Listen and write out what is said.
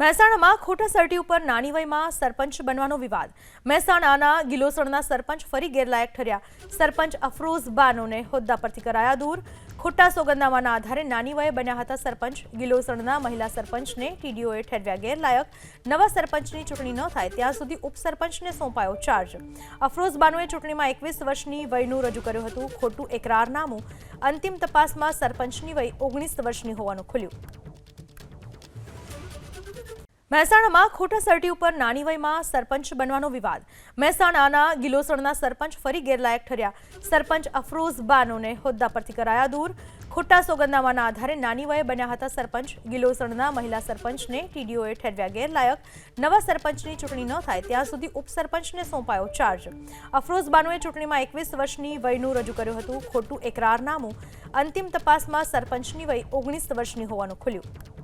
મહેસાણામાં ખોટા સર્ટી ઉપર નાની વયમાં સરપંચ બનવાનો વિવાદ. મહેસાણાના ગિલોસણના સરપંચ ફરી ગેરલાયક ઠર્યા. સરપંચ અફરોઝ બાનોને હોદ્દા પરથી કરાયા દૂર. ખોટા સોગંદનામાના આધારે નાની વયે બન્યા હતા સરપંચ. ગિલોસણના મહિલા સરપંચને ટીડીઓએ ઠેરવ્યા ગેરલાયક. નવા સરપંચની ચૂંટણી ન થાય ત્યાં સુધી ઉપસરપંચને સોંપાયો ચાર્જ. અફરોઝ બાનોએ ચૂંટણીમાં એકવીસ વર્ષની વયનું રજૂ કર્યું હતું. ખોટું એકરારનામું અંતિમ તપાસમાં સરપંચની વય ઓગણીસ વર્ષની હોવાનું ખુલ્યું. મહેસાણામાં ખોટા સર્ટી ઉપર નાની વયમાં સરપંચ બનવાનો વિવાદ. મહેસાણાના ગિલોસણના સરપંચ ફરી ગેરલાયક ઠર્યા. સરપંચ અફરોઝ બાનોને હોદ્દા પરથી કરાયા દૂર. ખોટા સોગંદનામાના આધારે નાની વયે બન્યા હતા સરપંચ. ગિલોસણના મહિલા સરપંચને ટીડીઓએ ઠેરવ્યા. ગેરલાયક. નવા સરપંચની ચૂંટણી ન થાય ત્યાં સુધી ઉપસરપંચને સોંપાયો ચાર્જ. અફરોઝ બાનોએ ચૂંટણીમાં એકવીસ વર્ષની વયનું રજૂ કર્યું હતું. ખોટું એકરારનામું અંતિમ તપાસમાં સરપંચની વય ઓગણીસ વર્ષની હોવાનું ખુલ્યું.